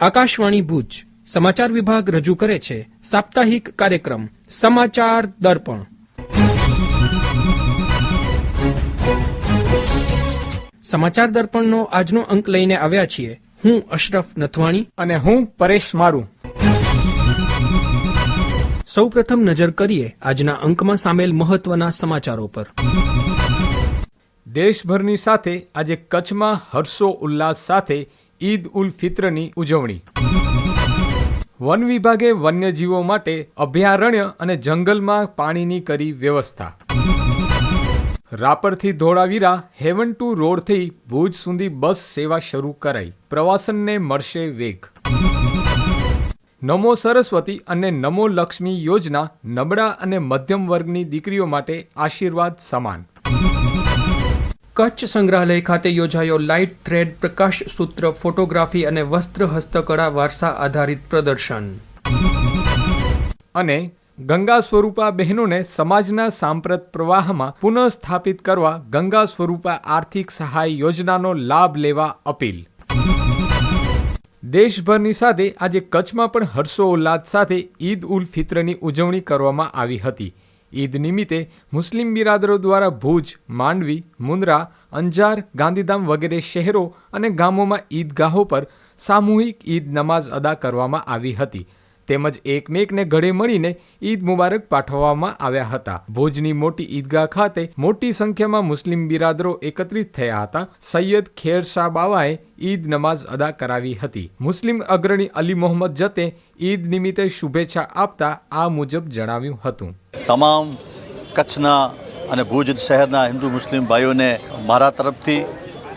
આકાશવાણી ભુજ. સમાચાર વિભાગ રજૂ કરે છે સાપ્તાહિક કાર્યક્રમ. સમાચાર દર્પણ. સમાચાર દર્પણનો આજનો અંક લઈને આવ્યા છીએ. હું અશરફ નથવાણી. અને હું પરેશ મારું. સૌપ્રથમ નજર કરીએ આજના અંકમાં સામેલ મહત્વના સમાચારો પર. દેશભરની સાથે આજે કચ્છમાં હર્ષો ઉલ્લાસ સાથે ઈદ ઉલ ફિત્રની ઉજવણી. વન વિભાગે વન્યજીવો માટે અભયારણ્ય અને જંગલમાં પાણીની કરી વ્યવસ્થા. રાપરથી ધોળાવીરા હેવન ટુ રોડથી ભુજ સુધી બસ સેવા શરૂ કરાઈ. પ્રવાસનને મળશે વેગ. નમો સરસ્વતી અને નમો લક્ષ્મી યોજના નબળા અને મધ્યમ વર્ગની દીકરીઓ માટે આશીર્વાદ સમાન. કચ્છ સંગ્રહાલય ખાતે યોજાયો લાઇટ થ્રેડ પ્રકાશ સૂત્ર, ફોટોગ્રાફી અને વસ્ત્ર હસ્તકળા વારસા આધારિત પ્રદર્શન. અને ગંગા સ્વરૂપા બહેનોને સમાજના સાંપ્રત પ્રવાહમાં પુનઃ સ્થાપિત કરવા ગંગા સ્વરૂપા આર્થિક સહાય યોજનાનો લાભ લેવા અપીલ. દેશભરની સાથે આજે કચ્છમાં પણ હર્ષોલ્લાસ સાથે ઈદ ઉલ ફિત્રની ઉજવણી કરવામાં આવી હતી. ઈદ નિમિત્તે મુસ્લિમ બિરાદરો દ્વારા ભુજ, માંડવી, મુન્દ્રા, અંજાર, ગાંધીધામ વગેરે શહેરો અને ગામોમાં ઈદગાહો પર સામૂહિક ઈદ નમાઝ અદા કરવામાં આવી હતી. તેમજ એકમેકને ગળે મળીને ઈદ મુબારક પાઠવવામાં આવ્યા હતા. ભુજની મોટી ઈદગાહ ખાતે મોટી સંખ્યામાં મુસ્લિમ બિરાદરો એકત્રિત થયા હતા. સૈયદ ખેર શાહ બાવાએ ઈદ નમાઝ અદા કરાવી હતી. મુસ્લિમ અગ્રણી અલી મોહમ્મદ જતે ઈદ નિમિત્તે શુભેચ્છા આપતા આ મુજબ જણાવ્યું હતું. તમામ કચ્છના અને ભુજ શહેરના હિન્દુ મુસ્લિમ ભાઈઓને મારા તરફથી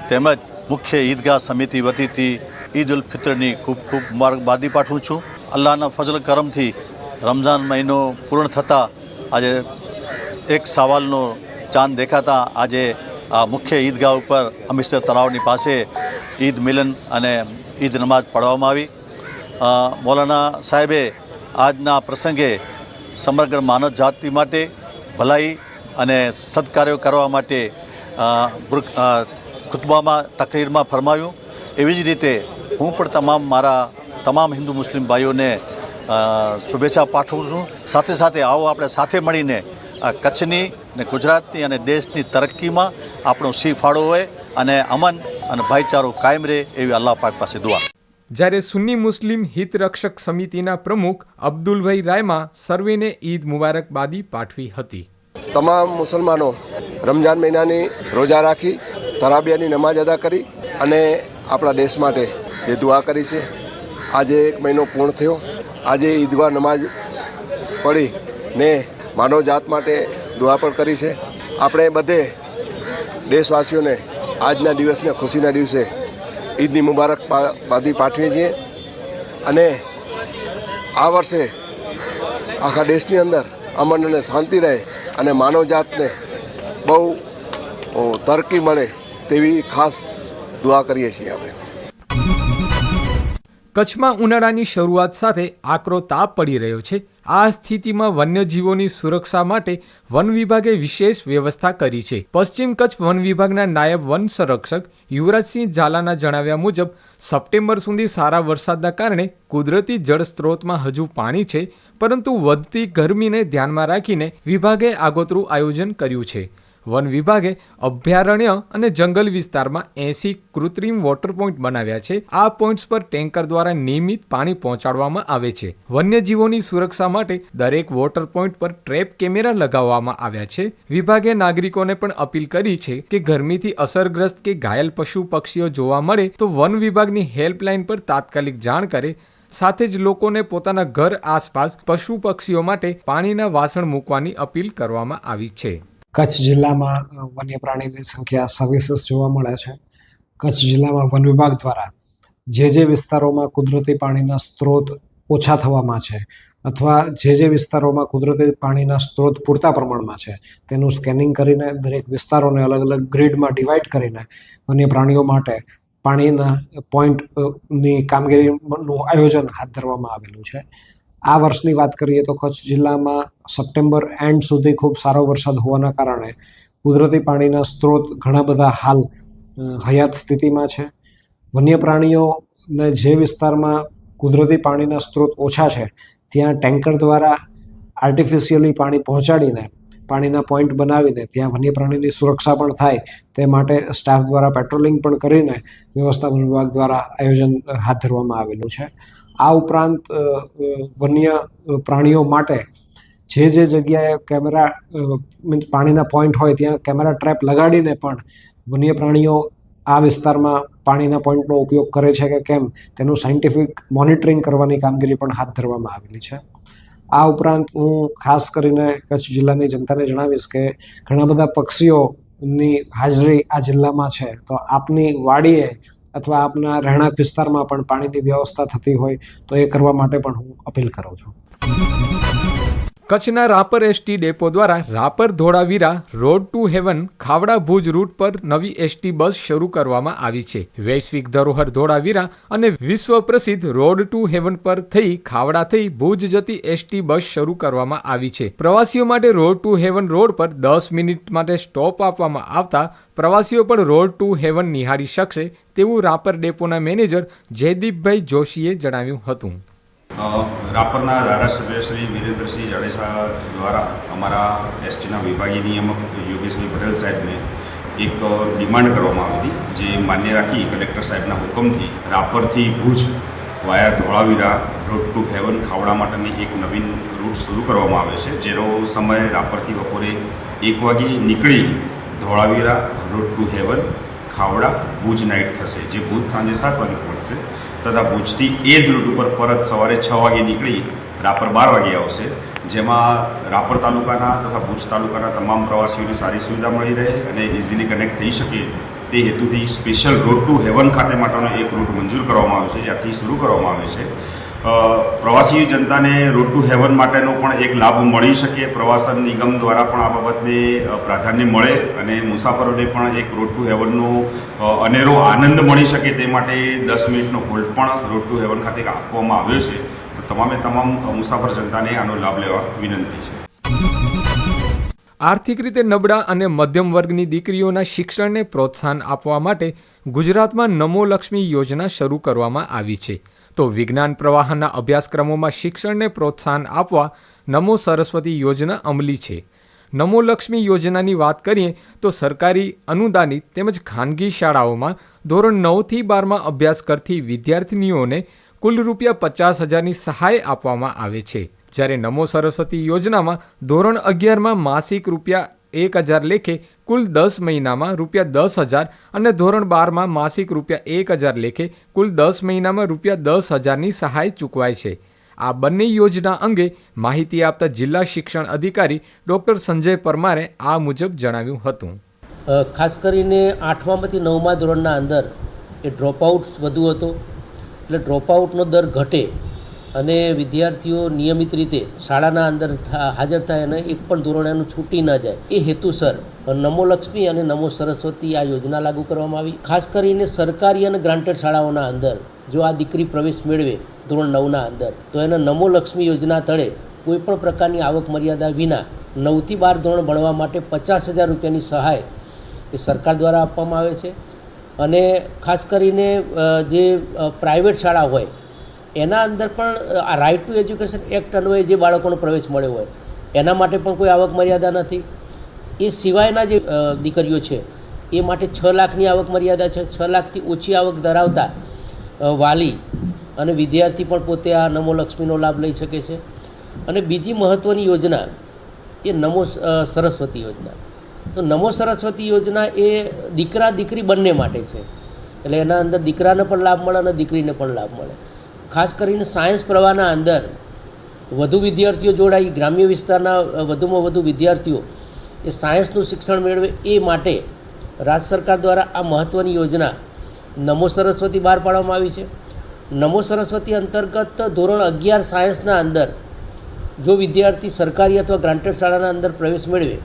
તેમજ મુખ્ય ઈદગાહ સમિતિ વતીથી ઈદ ઉલ ફિત્રની ખૂબ ખૂબ મુબારકબાદી પાઠવું છું. અલ્લાહના ફજલ કરમથી રમઝાન મહિનો પૂર્ણ થતાં આજે એક સવાલનો ચાંદ દેખાતા આજે આ મુખ્ય ઈદગાહ ઉપર અમિસ્તર તળાવની પાસે ઈદ મિલન અને ઈદ નમાઝ પઢવામાં આવી. મૌલાના સાહેબે આજના પ્રસંગે સમગ્ર માનવ જાતિ માટે ભલાઈ અને સત્કાર્યો કરવા માટે ખુતબામાં, તકરીરમાં ફરમાવ્યું એવી જ રીતે હું પણ તમામ મારા તમામ હિન્દુ મુસ્લિમ ભાઈઓને શુભેચ્છા પાઠવું છું. સાથે સાથે આવો આપણે સાથે મળીને આ કચ્છની ને ગુજરાતની અને દેશની તરક્કીમાં આપણો સી ફાળો હોય અને અમન અને ભાઈચારો કાયમ રહે એવી અલ્લાહ પાક પાસે દુઆ. જ્યારે સુન્ની મુસ્લિમ હિતરક્ષક સમિતિના પ્રમુખ અબ્દુલભાઈ રાયમાં સર્વેને ઈદ મુબારકબાદી પાઠવી હતી. તમામ મુસલમાનો રમજાન મહિનાની રોજા રાખી તરાબિયાની નમાજ અદા કરી અને આપણા દેશ માટે જે દુઆ કરી છે આજે એક મહિનો પૂર્ણ થયો. આજે ઈદવા નમાજ પડી ને માનવ જાત માટે દુઆ પણ કરી છે. આપણે બધે દેશવાસીઓને આજના દિવસને ખુશીના દિવસે ઈદની મુબારક બાદી પાઠવીએ છીએ. અને આ વર્ષે આખા દેશની અંદર અમન અને શાંતિ રહે અને માનવજાતને બહુ તરકી મળે તેવી ખાસ દુઆ કરીએ છીએ આપણે. કચ્છમાં ઉનાળાની શરૂઆત સાથે આકરો તાપ પડી રહ્યો છે. આ સ્થિતિમાં વન્યજીવોની સુરક્ષા માટે વન વિભાગે વિશેષ વ્યવસ્થા કરી છે. પશ્ચિમ કચ્છ વન વિભાગના નાયબ વન સંરક્ષક યુવરાજસિંહ ઝાલાના જણાવ્યા મુજબ, સપ્ટેમ્બર સુધી સારા વરસાદના કારણે કુદરતી જળ સ્ત્રોતમાં હજુ પાણી છે, પરંતુ વધતી ગરમીને ધ્યાનમાં રાખીને વિભાગે આગોતરું આયોજન કર્યું છે. વન વિભાગે અભયારણ્ય અને જંગલ વિસ્તારમાં એસી કૃત્રિમ વોટર પોઈન્ટ બનાવ્યા છે. આ પોઈન્ટ્સ પર ટેન્કર દ્વારા નિયમિત પાણી પહોંચાડવામાં આવે છે. વન્યજીવોની સુરક્ષા માટે દરેક વોટર પોઈન્ટ પર ટ્રેપ કેમેરા લગાવવામાં આવ્યા છે. વિભાગે નાગરિકોને પણ અપીલ કરી છે કે ગરમીથી અસરગ્રસ્ત કે ઘાયલ પશુ પક્ષીઓ જોવા મળે તો વન વિભાગની હેલ્પલાઇન પર તાત્કાલિક જાણ કરે. સાથે જ લોકોને પોતાના ઘર આસપાસ પશુ પક્ષીઓ માટે પાણીના વાસણ મૂકવાની અપીલ કરવામાં આવી છે. કચ્છ જિલ્લામાં વન્ય પ્રાણીની સંખ્યા સવિશેષ જોવા મળે છે. કચ્છ જિલ્લામાં વન વિભાગ દ્વારા જે જે વિસ્તારોમાં કુદરતી પાણીના સ્ત્રોત ઓછા થવામાં છે અથવા જે જે વિસ્તારોમાં કુદરતી પાણીના સ્ત્રોત પૂરતા પ્રમાણમાં છે, તેનું સ્કેનિંગ કરીને દરેક વિસ્તારોને અલગ અલગ ગ્રીડમાં ડિવાઈડ કરીને વન્ય પ્રાણીઓ માટે પાણીના પોઈન્ટની કામગીરીનું આયોજન હાથ ધરવામાં આવેલું છે. આ વર્ષની વાત કરીએ તો કચ્છ જિલ્લામાં સપ્ટેમ્બર એન્ડ સુધી ખૂબ સારો વરસાદ હોવાના કારણે કુદરતી પાણીના સ્ત્રોત ઘણા બધા હાલ હયાત સ્થિતિમાં છે. વન્ય પ્રાણીઓને જે વિસ્તારમાં કુદરતી પાણીના સ્ત્રોત ઓછા છે, ત્યાં ટેન્કર દ્વારા આર્ટિફિશિયલી પાણી પહોંચાડીને પાણીના પોઈન્ટ બનાવીને ત્યાં વન્ય પ્રાણીની સુરક્ષા પણ થાય તે માટે સ્ટાફ દ્વારા પેટ્રોલિંગ પણ કરીને વ્યવસ્થાપન વિભાગ દ્વારા આયોજન હાથ ધરવામાં આવેલું છે. આ ઉપરાંત વન્ય પ્રાણીઓ માટે જે જે જગ્યાએ કેમેરા મીન્સ પાણીના પોઈન્ટ હોય ત્યાં કેમેરા ટ્રેપ લગાડીને પણ વન્ય પ્રાણીઓ આ વિસ્તારમાં પાણીના પોઈન્ટનો ઉપયોગ કરે છે કે કેમ તેનું સાયન્ટિફિક મોનિટરિંગ કરવાની કામગીરી પણ હાથ ધરવામાં આવેલી છે. આ ઉપરાંત હું ખાસ કરીને કચ્છ જિલ્લાની જનતાને જણાવીશ કે ઘણા બધા પક્ષીઓની હાજરી આ જિલ્લામાં છે. તો આપની વાડીએ અથવા આપના રહેણાંક વિસ્તારમાં પણ પાણીની વ્યવસ્થા થતી હોય તો એ કરવા માટે પણ હું અપીલ કરું છું. કચ્છના રાપર એસટી ડેપો દ્વારા Rapar Dholavira road to heaven Khavda Bhuj route પર નવી એસટી બસ શરૂ કરવામાં આવી છે. વૈશ્વિક ધરોહર ધોળાવીરા અને વિશ્વ પ્રસિદ્ધ રોડ ટુ હેવન પર થઈ ખાવડા થઈ ભુજ જતી એસટી બસ શરૂ કરવામાં આવી છે. પ્રવાસીઓ માટે રોડ ટુ હેવન રોડ પર દસ મિનિટ માટે સ્ટોપ આપવામાં આવતા પ્રવાસીઓ પણ રોડ ટુ હેવન નિહાળી શકશે તેવું રાપર ડેપોના મેનેજર જયદીપભાઈ જોશીએ જણાવ્યું હતું. રાપરના ધારાસભ્ય શ્રી વિરેન્દ્રસિંહ જાડેજા દ્વારા અમારા એસટીના વિભાગીય નિયામક યોગેશભાઈ પટેલ સાહેબને એક ડિમાન્ડ કરવામાં આવી હતી, જે માન્ય રાખી કલેક્ટર સાહેબના હુકમથી રાપરથી Bhuj via Dholavira road to heaven Khavda માટેની એક નવીન રૂટ શરૂ કરવામાં આવે છે, જેનો સમય રાપરથી બપોરે એક વાગે નીકળી Dholavira road to heaven Khavda Bhuj night થશે. જે ભુજ સાંજે સાત વાગે પહોંચશે. તથા ભુજથી એ જ રૂટ ઉપર પરત સવારે છ વાગે નીકળી રાપર બાર વાગે આવશે. જેમાં રાપર તાલુકાના તથા ભુજ તાલુકાના તમામ પ્રવાસીઓને સારી સુવિધા મળી રહે અને ઇઝીલી કનેક્ટ થઈ શકે તે હેતુથી સ્પેશિયલ રોડ ટુ હેવન ખાતે માટેનો એક રૂટ મંજૂર કરવામાં આવ્યો છે. જ્યાંથી શરૂ કરવામાં આવે છે. પ્રવાસી જનતાને રોડ ટુ હેવન માટેનો પણ એક લાભ મળી શકે, પ્રવાસન નિગમ દ્વારા પણ આ બાબતને પ્રાધાન્ય મળે અને મુસાફરોને પણ એક રોડ ટુ હેવનનો અનેરો આનંદ મળી શકે તે માટે દસ મિનિટનો હોલ્ડ પણ રોડ ટુ હેવન ખાતે આપવામાં આવ્યો છે. તમામે તમામ મુસાફર જનતાને આનો લાભ લેવા વિનંતી છે. આર્થિક રીતે નબળા અને મધ્યમ વર્ગની દીકરીઓના શિક્ષણને પ્રોત્સાહન આપવા માટે ગુજરાતમાં નમો લક્ષ્મી યોજના શરૂ કરવામાં આવી છે. તો વિજ્ઞાન પ્રવાહના અભ્યાસક્રમોમાં શિક્ષણને પ્રોત્સાહન આપવા નમો સરસ્વતી યોજના અમલી છે. નમો લક્ષ્મી યોજનાની વાત કરીએ તો સરકારી અનુદાનિત તેમજ ખાનગી શાળાઓમાં ધોરણ નવથી બારમાં અભ્યાસ કરતી વિદ્યાર્થીનીઓને કુલ રૂપિયા પચાસ હજારની સહાય આપવામાં આવે છે. જ્યારે નમો સરસ્વતી યોજનામાં ધોરણ અગિયારમાં માસિક રૂપિયા એક હજાર લેખે કુલ દસ મહિનામાં રૂપિયા દસ હજાર અને ધોરણ બારમાં માસિક રૂપિયા એક હજાર લેખે કુલ દસ મહિનામાં રૂપિયા દસ હજારની સહાય ચૂકવાય છે. આ બંને યોજના અંગે માહિતી આપતા જિલ્લા શિક્ષણ અધિકારી ડૉક્ટર સંજય પરમારે આ મુજબ જણાવ્યું હતું. ખાસ કરીને આઠમામાંથી નવમા ધોરણના અંદર એ ડ્રોપઆઉટ્સ વધુ હતો. એટલે ડ્રોપઆઉટનો દર ઘટે અને વિદ્યાર્થીઓ નિયમિત રીતે શાળાના અંદર હાજર થાય અને એક પણ ધોરણ એનું છૂટી ન જાય. એ હેતુસર નમો લક્ષ્મી અને નમો સરસ્વતી આ યોજના લાગુ કરવામાં આવી. ખાસ કરીને સરકારી અને ગ્રાન્ટેડ શાળાઓના અંદર જો આ દીકરી પ્રવેશ મેળવે ધોરણ નવના અંદર, તો એને નમો લક્ષ્મી યોજના તળે કોઈપણ પ્રકારની આવક મર્યાદા વિના નવથી બાર ધોરણ ભણવા માટે પચાસ હજાર રૂપિયાની સહાય એ સરકાર દ્વારા આપવામાં આવે છે. અને ખાસ કરીને જે પ્રાઇવેટ શાળા હોય એના અંદર પણ આ રાઇટ ટુ એજ્યુકેશન એક્ટ અન્વયે જે બાળકોનો પ્રવેશ મળ્યો હોય, એના માટે પણ કોઈ આવક મર્યાદા નથી. એ સિવાયના જે દીકરીઓ છે, એ માટે છ લાખની આવક મર્યાદા છે. છ લાખથી ઓછી આવક ધરાવતા વાલી અને વિદ્યાર્થી પણ પોતે આ નમો લક્ષ્મીનો લાભ લઈ શકે છે. અને બીજી મહત્ત્વની યોજના એ નમો સરસ્વતી યોજના. તો નમો સરસ્વતી યોજના એ દીકરા દીકરી બંને માટે છે. એટલે એના અંદર દીકરાને પણ લાભ મળે અને દીકરીને પણ લાભ મળે. ખાસ કરીને સાયન્સ પ્રવાહના અંદર વધુ વિદ્યાર્થીઓ જોડાઈ, ગ્રામ્ય વિસ્તારના વધુમાં વધુ વિદ્યાર્થીઓ એ સાયન્સનું શિક્ષણ મેળવે એ માટે રાજ્ય સરકાર દ્વારા આ મહત્ત્વની યોજના નમો સરસ્વતી બહાર પાડવામાં આવી છે. નમો સરસ્વતી અંતર્ગત ધોરણ અગિયાર સાયન્સના અંદર જો વિદ્યાર્થી સરકારી અથવા ગ્રાન્ટેડ શાળાના અંદર પ્રવેશ મેળવે,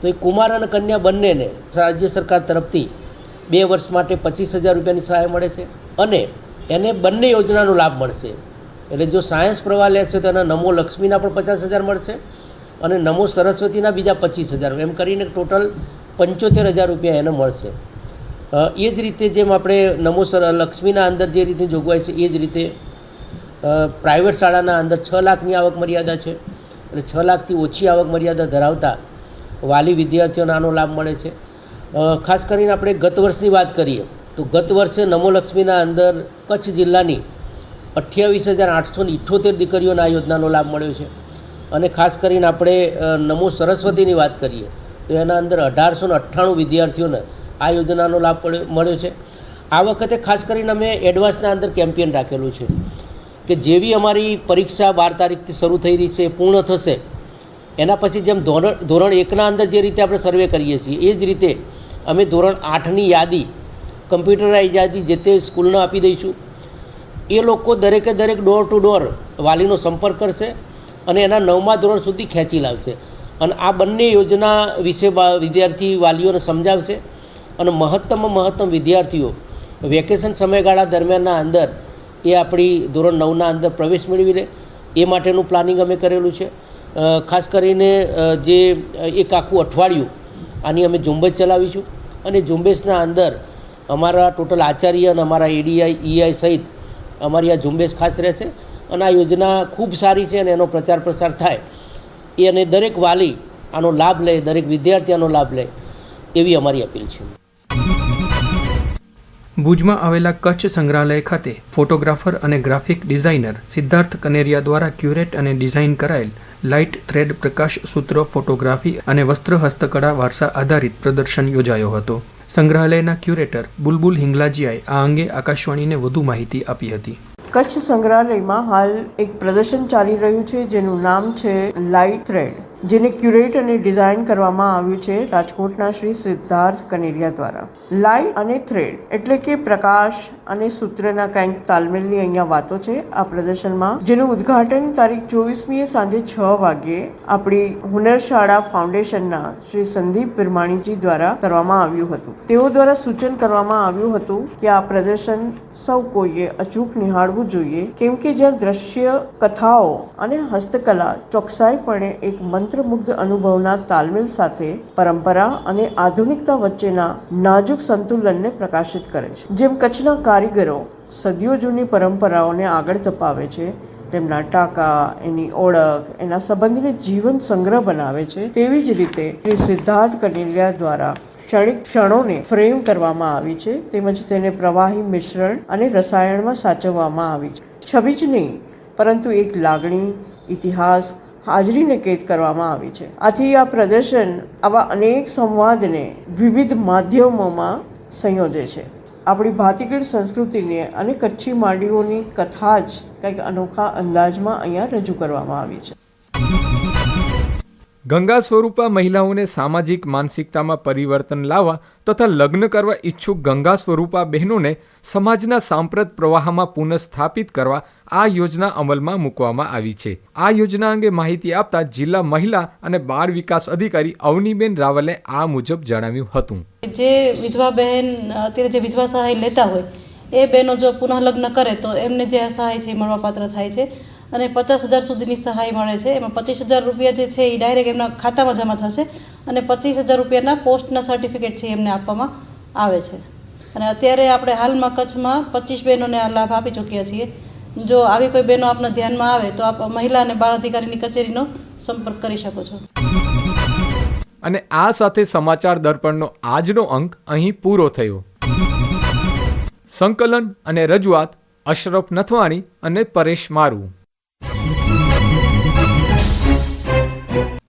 તો એ કુમાર અને કન્યા બંનેને રાજ્ય સરકાર તરફથી બે વર્ષ માટે પચીસ હજાર રૂપિયાની સહાય મળે છે. અને એને બંને યોજનાનો લાભ મળશે. એટલે જો સાયન્સ પ્રવાહ લેશે તો એના નમો લક્ષ્મીના પણ પચાસ હજાર મળશે અને નમો સરસ્વતીના બીજા પચીસ હજાર. એમ કરીને ટોટલ પંચોતેર હજાર રૂપિયા એને મળશે. એ જ રીતે જેમ આપણે નમો સર, લક્ષ્મીના અંદર જે રીતે જોગવાઈ છે એ જ રીતે પ્રાઇવેટ શાળાના અંદર છ લાખની આવક મર્યાદા છે. અને છ લાખથી ઓછી આવક મર્યાદા ધરાવતા વાલી વિદ્યાર્થીઓને આનો લાભ મળે છે. ખાસ કરીને આપણે ગત વર્ષની વાત કરીએ તો ગત વર્ષે નમોલક્ષ્મીના અંદર કચ્છ જિલ્લાની અઠ્યાવીસ હજાર આઠસો ઇઠ્ઠોતેર દીકરીઓને આ યોજનાનો લાભ મળ્યો છે. અને ખાસ કરીને આપણે નમો સરસ્વતીની વાત કરીએ, તો એના અંદર અઢારસો ને અઠ્ઠાણું વિદ્યાર્થીઓને આ યોજનાનો લાભ મળ્યો છે. આ વખતે ખાસ કરીને અમે એડવાન્સના અંદર કેમ્પેન રાખેલું છે કે જેવી અમારી પરીક્ષા બાર તારીખથી શરૂ થઈ રહી છે પૂર્ણ થશે, એના પછી જેમ ધોરણ ધોરણ એકના અંદર જે રીતે આપણે સર્વે કરીએ છીએ, એ જ રીતે અમે ધોરણ આઠની યાદી કમ્પ્યુટરાઇઝ યાદી જે તે સ્કૂલને આપી દઈશું. એ લોકો દરેકે દરેક ડોર ટુ ડોર વાલીનો સંપર્ક કરશે અને એના નવમા ધોરણ સુધી ખેંચી લાવશે. અને આ બંને યોજના વિશે વિદ્યાર્થી વાલીઓને સમજાવશે અને મહત્તમમાં મહત્તમ વિદ્યાર્થીઓ વેકેશન સમયગાળા દરમિયાનના અંદર એ આપણી ધોરણ નવના અંદર પ્રવેશ મેળવી લે. એ માટેનું પ્લાનિંગ અમે કરેલું છે. ખાસ કરીને જે એક આખું અઠવાડિયું આની અમે ઝુંબેશ ચલાવીશું અને ઝુંબેશના અંદર અમારા ટોટલ આચાર્ય અને અમારા એડીઆઈ ઈઆઈ સહિત અમારી આ ઝુંબેશ ખાસ રહેશે અને આ યોજના ખૂબ સારી છે અને એનો પ્રચાર પ્રસાર થાય. એ અને દરેક વાલી આનો લાભ લે, દરેક વિદ્યાર્થી આનો લાભ લે એવી અમારી અપીલ છે. ભુજમાં આવેલા કચ્છ સંગ્રહાલય ખાતે ફોટોગ્રાફર અને ગ્રાફિક ડિઝાઇનર સિદ્ધાર્થ કનેરિયા દ્વારા ક્યુરેટ અને ડિઝાઇન કરાયેલ લાઇટ થ્રેડ પ્રકાશ સૂત્ર ફોટોગ્રાફી અને વસ્ત્ર હસ્તકળા વારસા આધારિત પ્રદર્શન યોજાયો હતો. સંગ્રહાલયના ક્યુરેટર બુલબુલ હિંગલાજીયાએ આ અંગે આકાશવાણીને વધુ માહિતી આપી હતી. કચ્છ સંગ્રહાલયમાં હાલ એક પ્રદર્શન ચાલી રહ્યું છે, જેનું નામ છે લાઇટ થ્રેડ. જેને ક્યુરેટ અને ડિઝાઇન કરવામાં આવ્યું છે રાજકોટના શ્રી સિદ્ધાર્થ કનેરિયા દ્વારા. લાઇટ અને થ્રેડ એટલે કે પ્રકાશ અને સૂત્રના કંઈક તાલમેલની અહીંયા વાતો છે આ પ્રદર્શનમાં, જેનું ઉદ્ઘાટન તારીખ ચોવીસમીએ સાંજે છ વાગ્યે આપણી હુનરશાળા ફાઉન્ડેશનના શ્રી સંદીપ વિરમાણીજી દ્વારા કરવામાં આવ્યું હતું. તેઓ દ્વારા સૂચન કરવામાં આવ્યું હતું કે આ પ્રદર્શન સૌ કોઈએ અચૂક નિહાળવું જોઈએ, કેમ કે જ્યાં દ્રશ્ય, કથાઓ અને હસ્તકલા ચોકસાઈપણે એક મંત્રમુગ્ધ અનુભવના તાલમેલ સાથે પરંપરા અને આધુનિકતા વચ્ચેના નાજુક સંતુલનને પ્રકાશિત કરે છે. જેમ કચ્છના કારીગરો સદીઓ જૂની પરંપરાઓને આગળ ધપાવે છે, તેમના ટાંકા, એની ઓળખ, એના સંબંધને જીવન સંગ્રહ બનાવે છે, તેવી જ રીતે શ્રી સિદ્ધાર્થ કનેરિયા દ્વારા ક્ષણિક ક્ષણોને ફ્રેમ કરવામાં આવી છે, તેમજ તેને પ્રવાહી મિશ્રણ અને રસાયણમાં સાચવવામાં આવી છે. છબી જ નહીં પરંતુ એક લાગણી, ઇતિહાસ હાજરીને કેદ કરવામાં આવી છે. આથી આ પ્રદર્શન, આવા અનેક સંવાદને વિવિધ માધ્યમોમાં સંયોજે છે. આપણી ભાતીગળ સંસ્કૃતિને અને કચ્છી માંડીઓની કથા જ કંઈક અનોખા અંદાજમાં અહીંયા રજૂ કરવામાં આવી છે. ગંગા સ્વરૂપા મહિલાઓને સામાજિક, માનસિકતામાં પરિવર્તન લાવવા તથા લગ્ન કરવા ઈચ્છુક ગંગા સ્વરૂપા બહેનોને સમાજના સાંપ્રત પ્રવાહમાં પુનઃસ્થાપિત કરવા આ યોજના અમલમાં મૂકવામાં આવી છે. આ યોજના અંગે માહિતી આપતા જિલ્લા મહિલા અને બાળ વિકાસ અધિકારી અવનીબેન રાવલે આ મુજબ જણાવ્યું હતું. જે વિધવા બહેન, અત્યારે જે વિધવા સહાય લેતા હોય, એ બહેનો જો પુનઃ લગ્ન કરે તો એમને જે સહાય છે મળવાપાત્ર થાય છે. અને પચાસ હજાર સુધીની સહાય મળે છે. એમાં પચીસ હજાર રૂપિયા જે છે એ ડાયરેક્ટ એમના ખાતામાં જમા થશે અને પચીસ હજાર રૂપિયાના પોસ્ટના સર્ટિફિકેટ છે એમને આપવામાં આવે છે. અને અત્યારે આપણે હાલમાં કચ્છમાં પચીસ બહેનોને આ લાભ આપી ચૂક્યા છીએ. જો આવી કોઈ બહેનો આપના ધ્યાનમાં આવે તો આપ મહિલા અને બાળ અધિકારીની કચેરીનો સંપર્ક કરી શકો છો. અને આ સાથે સમાચાર દર્પણનો આજનો અંક અહીં પૂરો થયો. સંકલન અને રજૂઆત અશરફ નથવાણી અને પરેશ મારું.